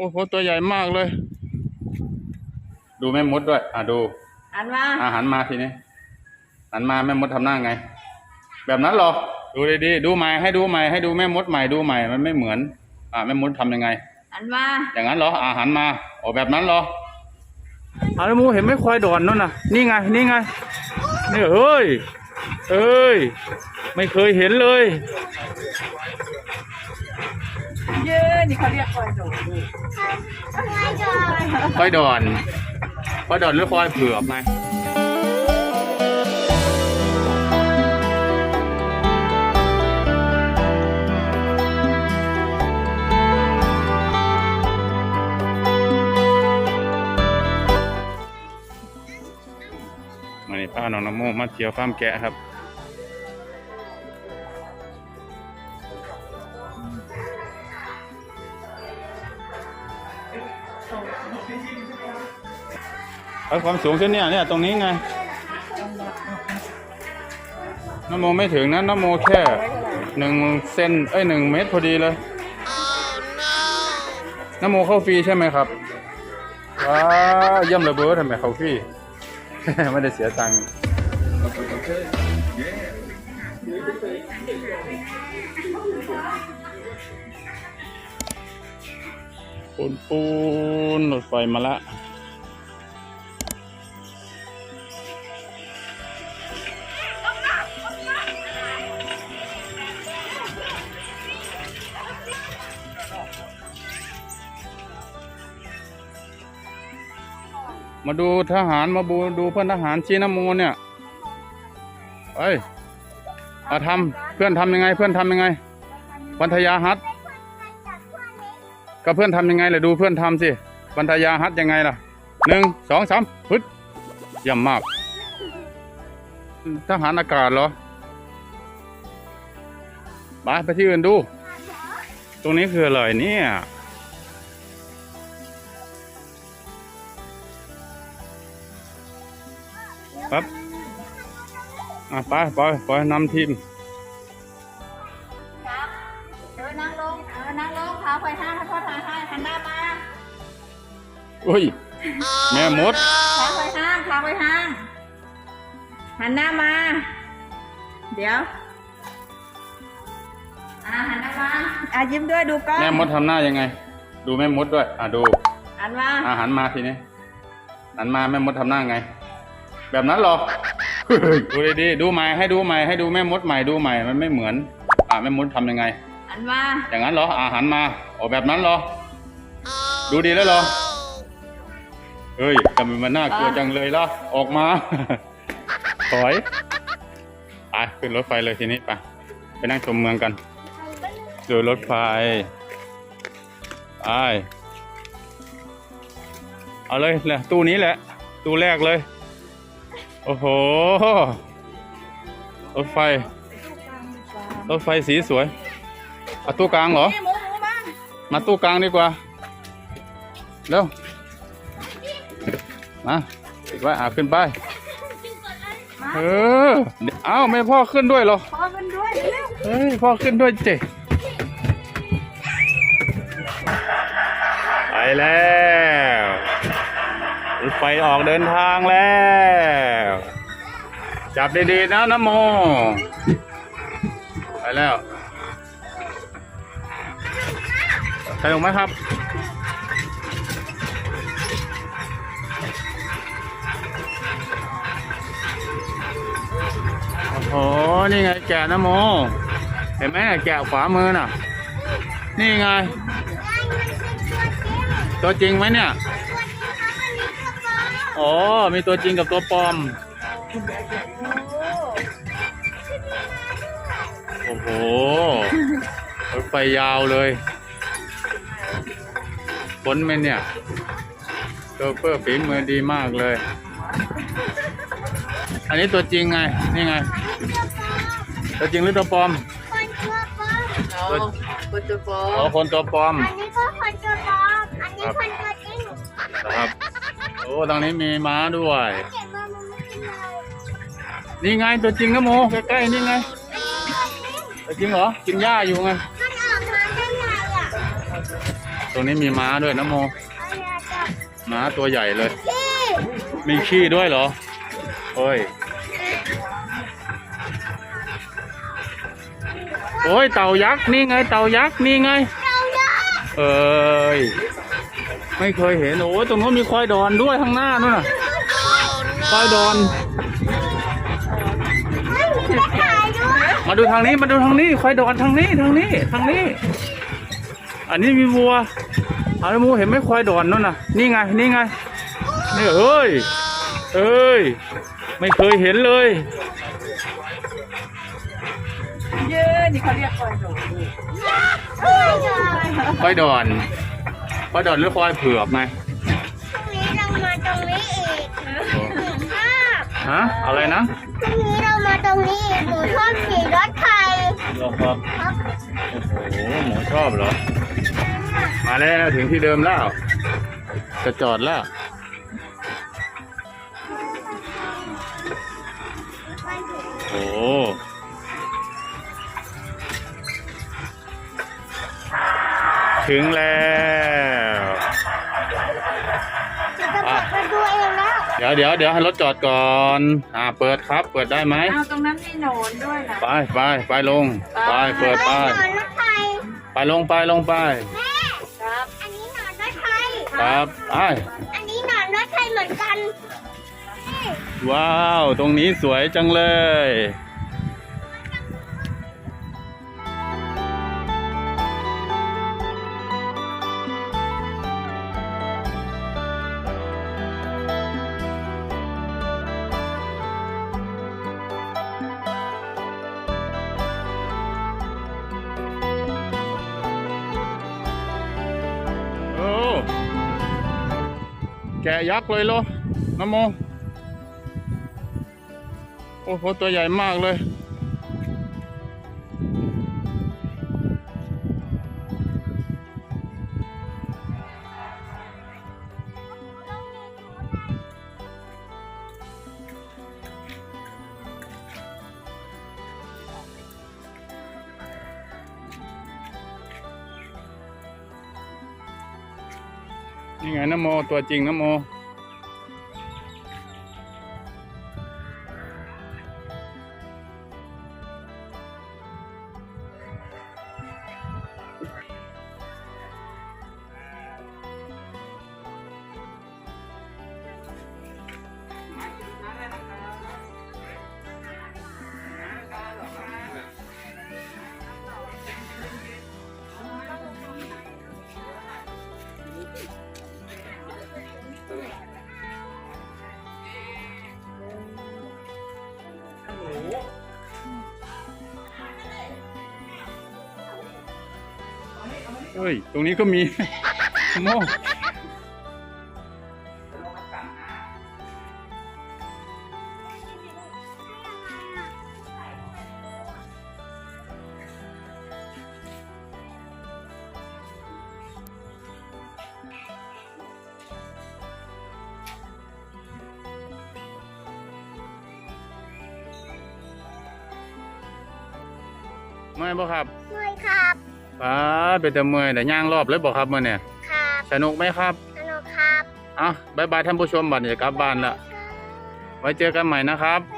โอ้โหตัวใหญ่มากเลย ดูแม่มดด้วย อะดูอันว่าอาหันมาทีนี้หันมาแม่มดทำหน้าไง แบบนั้นเหรอ ดูดีๆดูใหม่ให้ดูใหม่ให้ดูแม่มดใหม่ดูใหม่มันไม่เหมือน อ่าแม่มดทำยังไงอันว่าอย่างนั้นเหรออาหันมาโอ้แบบนั้นเหรออาแล้วมูเห็นไหม่ควายดอนนั่นน่ะ นี่ไง นี่ไงนี่เฮ้ยเอ้ย ไม่เคยเห็นเลยเย้ นี่เขาเรียกควายโดดควายดอนควายดอนหรือควายเผือกไงมานี่พาน้องน้ำโมมาเที่ยวฟาร์มแกะครับ เอาความสูงเส้นเนี่ยเนี่ยตรงนี้ไงน้ำโมไม่ถึงนะน้ำโมแค่หนึ่งเซนเอ้ยหนึ่งเมตรพอดีเลยน้ำโมเข้าฟรีใช่ไหมครับว้าเยี่ยมเลยเบิร์ดทำไมเข้าฟรีไม่ได้เสียตังค์ปูนปูนรถไฟมาละ มาดูทหารมาบูดูเพื่อนทหารชี้น้ำมูลเนี่ยเอ้ยมาทำเพื่อนทำยังไง เพื่อนทำยังไงบรรทยาฮัทก็เพื่อนทำยังไงเล่ะดูเพื่อนทำสิบรรทยาฮัทยังไงล่ะหนึ่งสองสามพึดเยี่ยมมาก ทหารอากาศเหรอไปไปที่อื่นดู ตรงนี้คืออะไรเนี่ย ครับอะไปไปไปนำทีมครับเออนั่งลงเออนั่งลงขาไฟห้างขอโทษทางให้หันหน้ามาอุ้ย แม่มดขาไฟห้างขาไฟห้างหันหน้ามา เดี๋ยวอ่าหันหน้ามาอะยิ้มด้วยดูกล้องแม่มดทำหน้ายังไง ดูแม่มดด้วย อะดูอันว่าอาหันมาทีนี้หันมาแม่มดทำหน้าไง แบบนั้นเหรอ ดูดีๆดูใหม่ให้ดูใหม่ให้ดูแม่มดใหม่ดูใหม่มันไม่เหมือน อะแม่มดทำยังไง อันว่าอย่างนั้นเหรออาหันมาโอ้แบบนั้นเหรอ ดูดีแล้วเหรอเฮ้ยทำไมมันน่ากลัวจังเลยล่ะออกมา ถอยไปขึ้นรถไฟเลยทีนี้ไปไปนั่งชมเมืองกันดูรถไฟไปเอาเลยแหละตู้นี้แหละ ตู้แรกเลย โอ้โห รถไฟ รถไฟสีสวยเอาตู้กลางเหรอนี่หมูหมูมามาตู้กลางดีกว่า เร็ว มาติดไว้อาขึ้นไป เออ เอ้าไม่พ่อขึ้นด้วยเหรอ พอกันด้วยเร็วเฮ้ยพ่อขึ้นด้วยเจไปแล้วรถ ไฟออกเดินทางแล้ว จับดีๆนะน้ำโม ไปแล้วสนุกไหมครับโอ้โหนี่ไงแกะนะโม เห็นไหมนะแกะขวามือน่ะ นี่ไง ตัวจริงไหมเนี่ย อ๋อ มีตัวจริงกับตัวปลอม โอ้โหรถไฟยาวเลยพ้นไหมเนี่ยโชเฟอร์ฝีมือดีมากเลย อันนี้ตัวจริงไง นี่ไง ตัวจริงหรือตัวปลอมโอ้กุจุโปอ๋อคนตัวปลอม อันนี้ก็คนตัวปลอม อันนี้คนตัวจริง นะครับโอ้ตรงนี้มีม้าด้วย เก็บมามันไม่กินเรานี่ไงตัวจริงนะโมใกล้ๆนี่ไงอันนี้คนจริงตัวจริงเหรอกินหญ้าอยู่ไง มันออกมาได้ไงอะโถรงนี้มีม้าด้วยนะโมอันนี้จับม้าตัวใหญ่เลยที่มีขี้ด้วยเหรอโอ้ยโอ้ยเต่ายักษ์นี่ไง เต่ายักษ์นี่ไง เราเยอะ เอ้ย ไม่เคยเห็นโอ้ยตรงโน้นมีควายดอนด้วยข้างหน้านู่นน่ะควายดอนเฮ้ยมีกระต่ายด้วยมาดูทางนี้มาดูทางนี้ควายดอนทางนี้ทางนี้ทางนี้ อันนี้มีวัวอามูเห็นไหมควายดอนนั่นน่ะ นี่ไงนี่ไงนี่เอ้ยเอ้ยไม่เคยเห็นเลยเย้นี่เขาเรียกคอยหนูเฮ้ยเลยควายดอนควายดอน หรือควายเผือกไงตรงนี้เรามาตรงนี้อีกหนูชอบฮะอะไรนะตรงนี้เรามาตรงนี้อีกหนูชอบขี่รถไฟรอครับครับโอ้โหหมูชอบเหรอ มาแล้วถึงที่เดิมแล้ว จะจอดแล้วโอ้โหถึงแล้ว ดประตูเองแล้วเดี๋ยวเดี๋ยวเดี๋ยวให้รถจอดก่อน อ่า เปิดครับ เปิดได้ไหมเอาตรงนั้นมีโหนนด้วยนะ ไปไปไปลง ไปเปิดไปหนอนรถไฟไปลงไปลงไป แม่ครับ อันนี้หนอนรถไฟครับไอ้อันนี้หนอนรถไฟเหมือนกันนี่ว้าว ตรงนี้สวยจังเลย กะยักษ์เลยโลน้ำโม โอ้โห ตัวใหญ่มากเลย นี่ไงน้ำโมตัวจริงน้ำโม เฮ้ย ตรงนี้ก็มีโมเมื่อยบ่ครับเมื่อยครับ ป้าดเป็นแต่เมื่อยแต่ย่างรอบเลยบ่ครับมื่อเนี่ยครับสนุกไหมครับ สนุกครับ เอ้าบายบายท่านผู้ชมบัดนี้จะกลับบ้านละไว้เจอกันใหม่นะครับบ๊าย